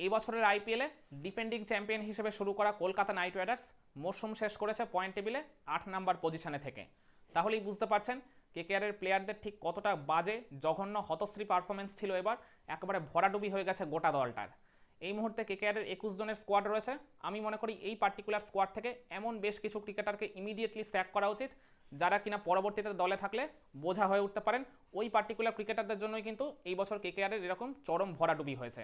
এই বছরের আইপিএলে ডিফেন্ডিং চ্যাম্পিয়ন হিসেবে শুরু করা কলকাতা নাইট রাইডার্স মরশুম শেষ করেছে পয়েন্ট টেবিলে আট নাম্বার পজিশনে থেকে। তাহলেই বুঝতে পারছেন কেকেআরের প্লেয়ারদের ঠিক কতটা বাজে, জঘন্য, হতশ্রী পারফরমেন্স ছিল এবার, একেবারে ভরাডুবি হয়ে গেছে গোটা দলটার। এই মুহূর্তে কেকেআরের একুশ জনের স্কোয়াড রয়েছে। আমি মনে করি এই পার্টিকুলার স্কোয়াড থেকে এমন বেশ কিছু ক্রিকেটারকে ইমিডিয়েটলি স্যাক করা উচিত, যারা কিনা পরবর্তীতে দলে থাকলে বোঝা হয়ে উঠতে পারেন। ওই পার্টিকুলার ক্রিকেটারদের জন্যই কিন্তু এই বছর কেকেআরের এরকম চরম ভরাডুবি হয়েছে।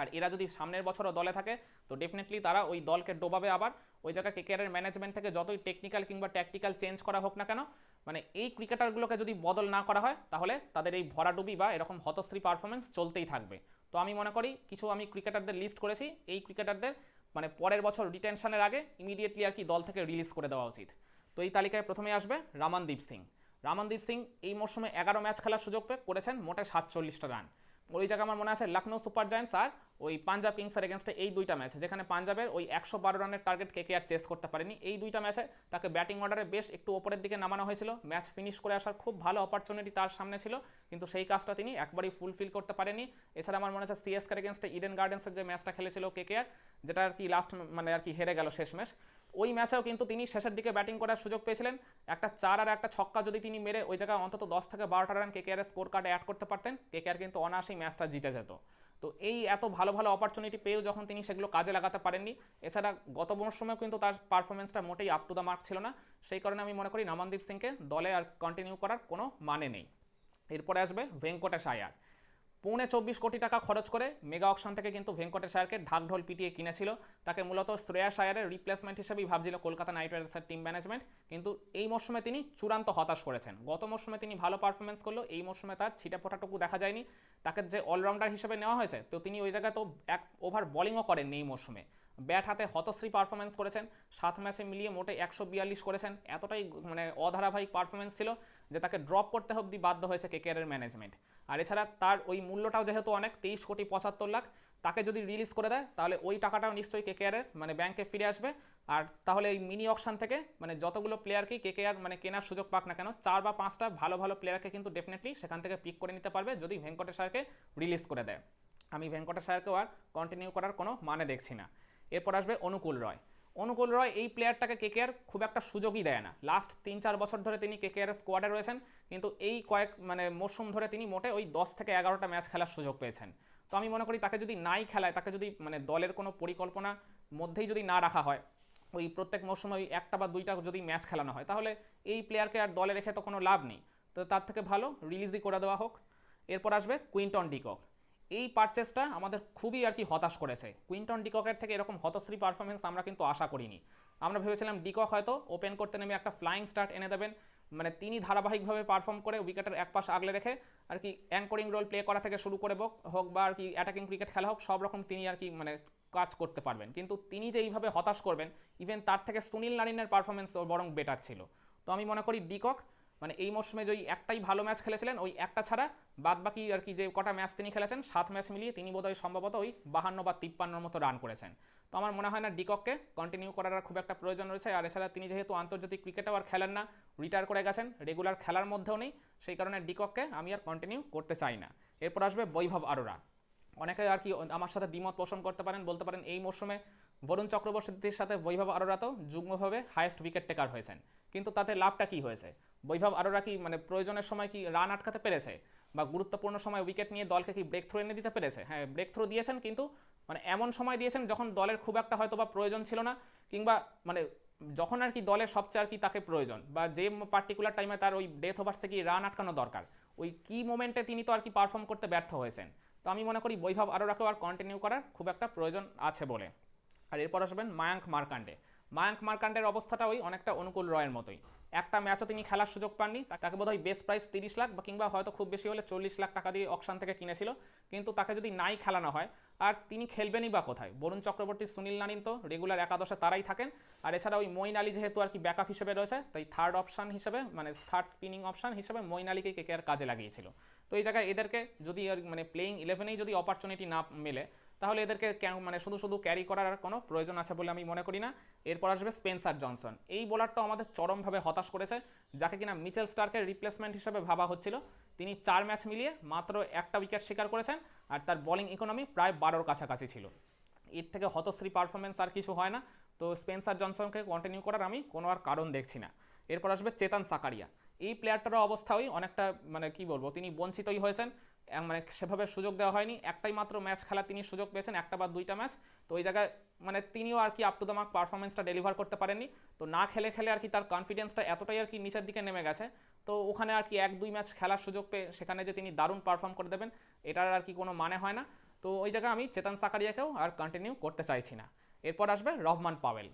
আর এরা যদি সামনের বছরও দলে থাকে, তো ডেফিনেটলি তারা ওই দলকে ডোবাবে আবার। ওই জায়গায় কেকেআরের ম্যানেজমেন্ট থেকে যতই টেকনিক্যাল কিংবা ট্যাকটিক্যাল চেঞ্জ করা হোক না কেন মানে এই ক্রিকেটারগুলোকে যদি বদল না করা হয়, তাহলে তাদের এই ভরাডুবি বা এরকম হতশ্রী পারফরমেন্স চলতেই থাকবে। তো আমি মনে করি কিছু আমি ক্রিকেটারদের লিস্ট করেছি, এই ক্রিকেটারদের মানে পরের বছর রিটেনশনের আগে ইমিডিয়েটলি আর কি দল থেকে রিলিজ করে দেওয়া উচিত। তো এই তালিকায় প্রথমে আসবে রামানদীপ সিং। রামানদীপ সিং এই মরশুমে এগারো ম্যাচ খেলার সুযোগ পেয়ে করেছেন মোটে সাতচল্লিশটা রান ওই জায়গায় আমার মনে আছে লখনৌ সুপার জায়েন্টস আর ওই পাঞ্জাব কিংসের এগেনস্টে এই দুইটা ম্যাচে যেখানে পাঞ্জাবের ওই একশো বারো রানের টার্গেট কে কে আর চেস করতে পারেনি। এই দুইটা ম্যাচে তাকে ব্যাটিং অর্ডারে বেশ একটু ওপরের দিকে নামানো হয়েছিল। ম্যাচ ফিনিশ করে আসার খুব ভালো অপরচুনিটি তার সামনে ছিল। কিন্তু সেই কাজটা তিনি একবারই ফুলফিল করতে পারেনি। এছাড়া আমার মনে আছে সিএসকার এগেনস্টে ইডেন গার্ডেন্সের যে ম্যাচটা খেলেছিল কে কে আর যেটা আর কি লাস্ট মানে আর কি হেরে গেল শেষ ম্যাচ ওই ম্যাচেও কিন্তু তিনি শেষের দিকে ব্যাটিং করার সুযোগ পেয়েছিলেন। একটা চার আর একটা ছক্কা যদি তিনি মেরে ওই জায়গায় অন্তত দশ থেকে বারোটা রান কেকেআর স্কোর কার্ডে অ্যাড করতে পারতেন কেকেআর কিন্তু অনায়াসেই ম্যাচটা জিতে যেত। তো এই এত ভালো ভালো অপরচুনিটি পেয়েও যখন তিনি সেগুলো কাজে লাগাতে পারেননি, এছাড়া গত মরশুমেও কিন্তু তার পারফরমেন্সটা মোটেই আপ টু দ্য মার্ক ছিল না। সেই কারণে আমি মনে করি নামানদীপ সিংকে দলে আর কন্টিনিউ করার কোনো মানে নেই। এরপরে আসবে ভেঙ্কটেশ আয়ার। পৌনে চব্বিশ কোটি টাকা খরচ করে মেগা অকশন থেকে কিন্তু ভেঙ্কটেশ আয়ারকে ঢাকঢোল পিটিয়ে কিনেছিল। তাকে মূলত শ্রেয়াস আয়ারের রিপ্লেসমেন্ট হিসেবেই ভাবছিল কলকাতা নাইট রাইডার্সের টিম ম্যানেজমেন্ট কিন্তু এই মরশুমে তিনি চূড়ান্ত হতাশ করেছেন। গত মরশুমে তিনি ভালো পারফরমেন্স করল, এই মরশুমে তার ছিটে ফোটাটুকু দেখা যায়নি। তাকে যে অলরাউন্ডার হিসেবে নেওয়া হয়েছে, তো তিনি ওই জায়গায় তো এক ওভার বোলিংও করেননি এই মরশুমে। ব্যাট হাতে হতশ্রী পারফরমেন্স করেছেন, সাত ম্যাচে মিলিয়ে মোটে একশো বিয়াল্লিশ করেছেন। এতটাই মানে অধারাবাহিক পারফরমেন্স ছিল যে তাকে ড্রপ করতে অব্দি বাধ্য হয়েছে কেকেআরের ম্যানেজমেন্ট আর এছাড়া তার ওই মূল্যটাও যেহেতু অনেক, তেইশ কোটি পঁচাত্তর লাখ, তাকে যদি রিলিজ করে দেয়, তাহলে ওই টাকাটাও নিশ্চয়ই কেকেআরের মানে ব্যাংকে ফিরে আসবে। আর তাহলে এই মিনি অকশন থেকে মানে যতগুলো প্লেয়ারকেই কেকেআর মানে কেনার সুযোগ পাক না কেন, চার বা পাঁচটা ভালো ভালো প্লেয়ারকে কিন্তু ডেফিনেটলি সেখান থেকে পিক করে নিতে পারবে যদি ভেঙ্কটেশ্বরকে রিলিজ করে দেয়। আমি ভেঙ্কটেশ্বরকেও আর কন্টিনিউ করার কোনো মানে দেখছি না। এরপর আসবে অনুকূল রয়। অনুকূল রয়, এই প্লেয়ারটাকে কেকেআর খুব একটা সুযোগই দেয় না। লাস্ট তিন চার বছর ধরে তিনি কেকেআর স্কোয়াডে রয়েছেন, কিন্তু এই কয়েক মানে মরশুম ধরে তিনি মোটে ওই দশ থেকে এগারোটা ম্যাচ খেলার সুযোগ পেয়েছেন। তো আমি মনে করি তাকে যদি নাই খেলায়, তাকে যদি মানে দলের কোনো পরিকল্পনা মধ্যেই যদি না রাখা হয়, ওই প্রত্যেক মরশুমে ওই একটা বা দুইটা যদি ম্যাচ খেলানো হয়, তাহলে এই প্লেয়ারকে আর দলে রেখে তো কোনো লাভ নেই। তো তার থেকে ভালো রিলিজই করে দেওয়া হোক। এরপর আসবে কুইন্টন ডিকক এই পারচেসটা আমাদের খুবই আর কি হতাশ করেছে। কুইন্টন ডিককের থেকে এরকম হতশ্রী পারফরমেন্স আমরা কিন্তু আশা করিনি। আমরা ভেবেছিলাম ডিকক হয়তো ওপেন করতে নেমে একটা ফ্লাইং স্টার্ট এনে দেবেন। মানে তিনি ধারাবাহিকভাবে পারফর্ম করে উইকেটের এক পাশ আগলে রেখে আর কি অ্যাঙ্করিং রোল প্লে করা থেকে শুরু করে হোক বা আর কি অ্যাটাকিং ক্রিকেট খেলা হোক, সব রকম তিনি আর কি মানে কাজ করতে পারবেন। কিন্তু তিনি যে এইভাবে হতাশ করবেন ইভেন তার থেকে সুনীল নারিনের পারফরমেন্স বরং বেটার ছিল। তো আমি মনে করি ডিকক মানে এই মরশুমে যে একটাই ভালো ম্যাচ খেলেছিলেন, ওই একটা ছাড়া বাদ বাকি আর কি যে কটা ম্যাচ তিনি খেলেছেন, সাত ম্যাচ মিলিয়ে তিনি বোধহয় সম্ভবত ওই বাহান্ন বা তিপ্পান্নর মতো রান করেছেন। তো আমার মনে হয় না ডিকককে কন্টিনিউ করার খুব একটা প্রয়োজন রয়েছে। আর এছাড়া তিনি যেহেতু আন্তর্জাতিক ক্রিকেটেও আর খেলেন না রিটায়ার করে গেছেন রেগুলার খেলার মধ্যেও নেই, সেই কারণে ডিকককে আমি আর কন্টিনিউ করতে চাই না। এরপর আসবে বৈভব আরোরা। অনেকে আর কি আমার সাথে দ্বিমত পোষণ করতে পারেন, বলতে পারেন এই মরশুমে বরুণ চক্রবর্তীর সাথে বৈভব আরোরা তো যুগ্মভাবে হায়েস্ট উইকেট টেকার হয়েছেন। কিন্তু তাতে লাভটা কি হয়েছে? বৈভব আরোরা কি মানে প্রয়োজনের সময় কি রান আটকাতে পেরেছে? বা গুরুত্বপূর্ণ সময় উইকেট নিয়ে দলকে কি ব্রেক থ্রু এনে দিতে পেরেছে? হ্যাঁ ব্রেক থ্রু দিয়েছেন কিন্তু মানে এমন সময় দিয়েছেন যখন দলের খুব একটা হয়তো বা প্রয়োজন ছিল না কিংবা মানে যখন আর কি দলের সবচেয়ে আর কি তাকে প্রয়োজন বা যে পার্টিকুলার টাইমে তার ওই ডেথ ওভার্স থেকে রান আটকানো দরকার, ওই কি মোমেন্টে তিনি তো আর কি পারফর্ম করতে ব্যর্থ হয়েছেন। তো আমি মনে করি বৈভব আরোরাকেও আর কন্টিনিউ করার খুব একটা প্রয়োজন আছে বলে। আর এরপর আসবেন মায়াঙ্ক মার্কান্ডে। মায়াঙ্ক মার্কান্ডের অবস্থাটা ওই অনেকটা অনুকূল রয়ের মতোই। একটা ম্যাচও তিনি খেলার সুযোগ পাননি তাকে বোধহয় বেস্ট প্রাইস তিরিশ লাখ বা কিংবা হয়তো খুব বেশি হলে চল্লিশ লাখ টাকা দিয়ে অকশান থেকে কিনেছিল। কিন্তু তাকে যদি নাই খেলানো হয়, আর তিনি খেলবেনই বা কোথায়? বরুণ চক্রবর্তী, সুনীল নানিন তো রেগুলার একাদশে তারাই থাকেন। আর এছাড়া ওই মইন আলী যেহেতু আর কি ব্যাকআপ হিসেবে রয়েছে, তাই থার্ড অপশান হিসেবে মানে থার্ড স্পিনিং অপশান হিসেবে মইন আলীকে কে আর কাজে লাগিয়েছিল। তো এই জায়গায় এদেরকে যদি মানে প্লেইং ইলেভেনেই যদি অপরচুনিটি না মেলে, তাহলে এদেরকে মানে শুধু শুধু ক্যারি করার কোনো প্রয়োজন আছে বলে আমি মনে করি না। এরপর আসবে স্পেন্সার জনসন এই বোলারটা আমাদের চরমভাবে হতাশ করেছে, যাকে কিনা মিচেল স্টার্কের রিপ্লেসমেন্ট হিসেবে ভাবা হচ্ছিল। তিনি চার ম্যাচ মিলিয়ে মাত্র একটা উইকেট শিকার করেছেন, আর তার বোলিং ইকোনমি প্রায় বারোর কাছাকাছি ছিল। এর থেকে হতশ্রী পারফরমেন্স আর কিছু হয় না। তো স্পেন্সার জনসনকে কন্টিনিউ করার আমি কোনো আর কারণ দেখছি না। এরপর আসবে চেতন সাকারিয়া এই প্লেয়ারটারও অবস্থা ওই অনেকটা মানে কি বলব, তিনি বঞ্চিতই হয়েছেন। মানে সেভাবে সুযোগ দেওয়া হয়নি। একটাই মাত্র ম্যাচ খেলা তিনি সুযোগ পেয়েছেন, একটা বা দুইটা ম্যাচ। তো ওই জায়গায় মানে তিনিও আর কি আপ টু দ্য পারফরমেন্সটা ডেলিভার করতে পারেননি। তো না খেলে খেলে আর কি তার কনফিডেন্সটা এতটাই আর কি নিচের দিকে নেমে গেছে। তো ওখানে আর কি এক, দুই ম্যাচ খেলার সুযোগ পেয়ে সেখানে যে তিনি দারুণ পারফর্ম করে দেবেন, এটার আর কি কোনো মানে হয় না। তো ওই জায়গায় আমি চেতন সাকারিয়াকেও আর কন্টিনিউ করতে চাইছি না। এরপর আসবে রহমান পাওয়েল।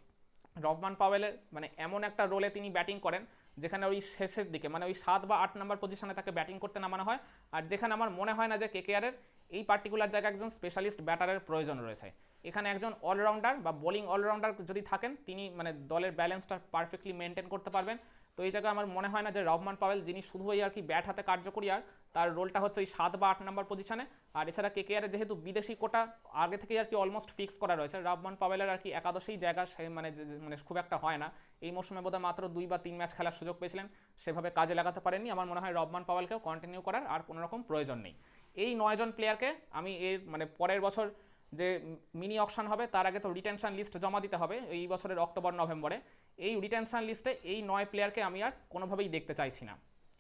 রহমান পাওয়েলের মানে এমন একটা রোলে তিনি ব্যাটিং করেন। যেখানে ওই শেষের দিকে মানে ওই সাত বা আট নম্বর পজিশনে তাকে ব্যাটিং করতে নামানো হয়। আর যেখানে আমার মনে হয় না যে কেকেআরের এই পার্টিকুলার জায়গায় একজন স্পেশালিস্ট ব্যাটারের প্রয়োজন রয়েছে। এখানে একজন অলরাউন্ডার বা বোলিং অলরাউন্ডার যদি থাকেন, তিনি মানে দলের ব্যালেন্সটা পারফেক্টলি মেনটেন করতে পারবেন। তো এই জায়গায় আমার মনে হয় না যে রহমান পাওয়েল, যিনি শুধু ওই আর কি ব্যাট হাতে কার্যকরী, আর তার রোলটা হচ্ছে ওই সাত বা আট নম্বর পজিশনে আর এছাড়া কে কেকেআর যেহেতু বিদেশি কোটা, আগে থেকেই আর কি অলমোস্ট ফিক্স করা রয়েছে। রহমান পাওয়েলের আর কি একাদশেই জায়গা, সে মানে মানে খুব একটা হয় না। এই মৌসুমে বোধহয় মাত্র দুই বা তিন ম্যাচ খেলার সুযোগ পেয়েছিলেন। সেভাবে কাজে লাগাতে পারেননি। আমার মনে হয় রহমান পাওয়েলকেও কন্টিনিউ করার আর কোনো রকম প্রয়োজন নেই। এই নয়জন প্লেয়ারকে আমি এর মানে পরের বছর যে মিনি অকশন হবে, তার আগে তো রিটেনশন লিস্ট জমা দিতে হবে এই বছরের অক্টোবর নভেম্বরে এই রিটেনশন লিস্টে এই নয় প্লেয়ারকে আমি আর কোনোভাবেই দেখতে চাইছি না।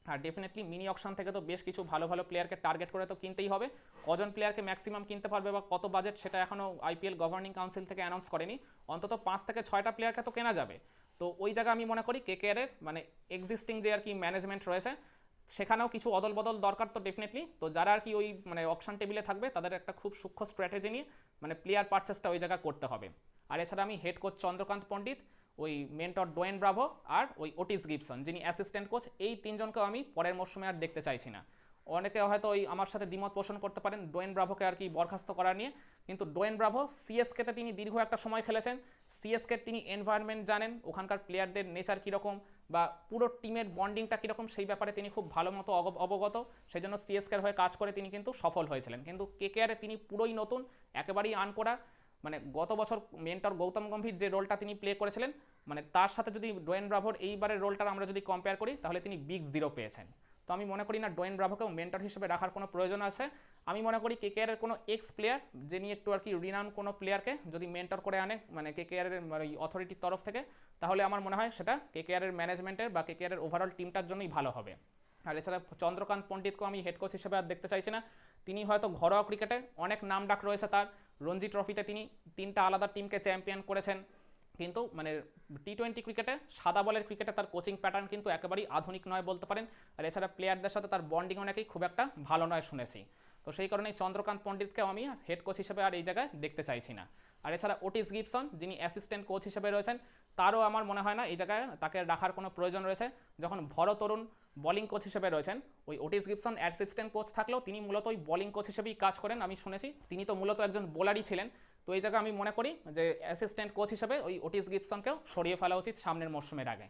আর ডেফিনেটলি মিনি অকশন থেকে তো বেশ কিছু ভালো ভালো প্লেয়ারকে টার্গেট করে তো কিনতেই হবে। কজন প্লেয়ারকে ম্যাক্সিমাম কিনতে পারবে বা কত বাজেট সেটা এখনও আইপিএল গভর্নিং কাউন্সিল থেকে অ্যানাউন্স করেনি। অন্তত পাঁচ থেকে ছয়টা প্লেয়ারকে তো কেনা যাবে। তো ওই জায়গা আমি মনে করি কেকেআরের মানে এক্সিস্টিং যে আর কি ম্যানেজমেন্ট রয়েছে, সেখানেও কিছু অদল বদল দরকার তো ডেফিনেটলি তো যারা আর কি ওই মানে অপশন টেবিলে থাকবে, তাদের একটা খুব সূক্ষ্ম স্ট্র্যাটেজি নিয়ে মানে প্লেয়ার পারচেসটা ওই জায়গায় করতে হবে। আর এছাড়া আমি হেড কোচ চন্দ্রকান্ত পণ্ডিত ওই মেন্টর ডোয়েন ব্রাভো আর ওই ওটিস গিবসন যিনি অ্যাসিস্ট্যান্ট কোচ এই তিনজনকেও আমি পরের মরশুমে আর দেখতে চাইছি না। অনেকে হয়তো ওই আমার সাথে দ্বিমত পোষণ করতে পারেন ডোয়েন ব্রাভোকে আর কি বরখাস্ত করা নিয়ে। কিন্তু ডোয়েন ব্রাভো সিএসকেতে তিনি দীর্ঘ একটা সময় খেলেছেন। সিএসকে তিনি এনভায়রনমেন্ট জানেন, ওখানকার প্লেয়ারদের নেচার কীরকম বা পুরো টিমের বন্ডিংটা কীরকম, সেই ব্যাপারে তিনি খুব ভালো মতো অবগত। সেই জন্য সিএসকের হয়ে কাজ করে তিনি কিন্তু সফল হয়েছিলেন। কিন্তু কেকেআরে তিনি পুরোই নতুন, একেবারেই আনকোড়া মানে গত বছর মেন্টর গৌতম গম্ভীর যে রোলটা তিনি প্লে করেছিলেন মানে তার সাথে যদি ডোয়েন ব্রাভোর এইবারের রোলটার আমরা যদি কম্পেয়ার করি, তাহলে তিনি বিগ জিরো পেয়েছেন। তো আমি মনে করি না ডোয়েন ব্রাভোকেও মেন্টর হিসেবে রাখার কোনো প্রয়োজন আছে। আমি মনে করি কেকেআরের কোনো এক্স প্লেয়ার যিনি একটু আর কি রিনাউন কোনো প্লেয়ারকে যদি মেন্টর করে আনে মানে কেকেআরের ওই অথরিটির তরফ থেকে, তাহলে আমার মনে হয় সেটা কেকেআরের ম্যানেজমেন্টের বা কেকেআরের ওভারঅল টিমটার জন্যই ভালো হবে। আর এছাড়া চন্দ্রকান্ত পণ্ডিতকেও আমি হেড কোচ হিসেবে আর দেখতে চাইছি না। তিনি হয়তো ঘরোয়া ক্রিকেটে অনেক নাম ডাক রয়েছে তার। রঞ্জি ট্রফিতে তিনি তিনটা আলাদা টিমকে চ্যাম্পিয়ন করেছেন। কিন্তু মানে টি টোয়েন্টি ক্রিকেটে, সাদা বলের ক্রিকেটে তার কোচিং প্যাটার্ন কিন্তু একেবারেই আধুনিক নয় বলতে পারেন। আর এছাড়া প্লেয়ারদের সাথে তার বন্ডিং অনেকেই খুব একটা ভালো নয় শুনেছি। তো সেই কারণেই চন্দ্রকান্ত পণ্ডিতকেও আমি হেড কোচ হিসেবে আর এই জায়গায় দেখতে চাইছি না। আর এছাড়া ওটিস গিবসন, যিনি অ্যাসিস্ট্যান্ট কোচ হিসেবে রয়েছেন, তারও আমার মনে হয় না এই জায়গায় তাকে রাখার কোনো প্রয়োজন রয়েছে। যখন ভরত তরুণ বোলিং কোচ হিসেবে রয়েছেন, ওই ওটিস গিপসন অ্যাসিস্ট্যান্ট কোচ থাকলেও তিনি মূলত ওই বোলিং কোচ হিসেবেই কাজ করেন, আমি শুনেছি। তিনি তো মূলত একজন বোলারই ছিলেন। তো এই জায়গায় আমি মনে করি যে অ্যাসিস্ট্যান্ট কোচ হিসেবে ওই ওটিস গিপসনকেও সরিয়ে ফেলা উচিত সামনের মরশুমের আগে।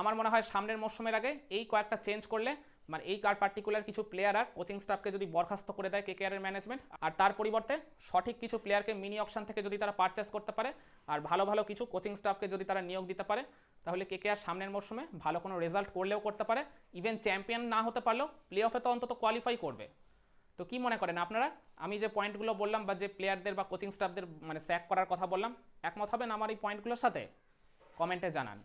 আমার মনে হয় সামনের মরশুমের আগে এই কয়েকটা চেঞ্জ করলে মানে এই কার পার্টিকুলার কিছু প্লেয়ার আর কোচিং স্টাফকে যদি বরখাস্ত করে দেয় কেকেআরের ম্যানেজমেন্ট আর তার পরিবর্তে সঠিক কিছু প্লেয়ারকে মিনি অপশন থেকে যদি তারা পারচেস করতে পারে, আর ভালো ভালো কিছু কোচিং স্টাফকে যদি তারা নিয়োগ দিতে পারে, তাহলে কেকেআর সামনের মরশুমে ভালো কোনো রেজাল্ট করলেও করতে পারে। ইভেন চ্যাম্পিয়ন না হতে পারলেও প্লে অফে তো অন্তত কোয়ালিফাই করবে। তো কি মনে করেন আপনারা? আমি যে পয়েন্টগুলো বললাম বা যে প্লেয়ারদের বা কোচিং স্টাফদের মানে স্যাক করার কথা বললাম, একমত হবেন আমার এই পয়েন্টগুলোর সাথে? কমেন্টে জানান।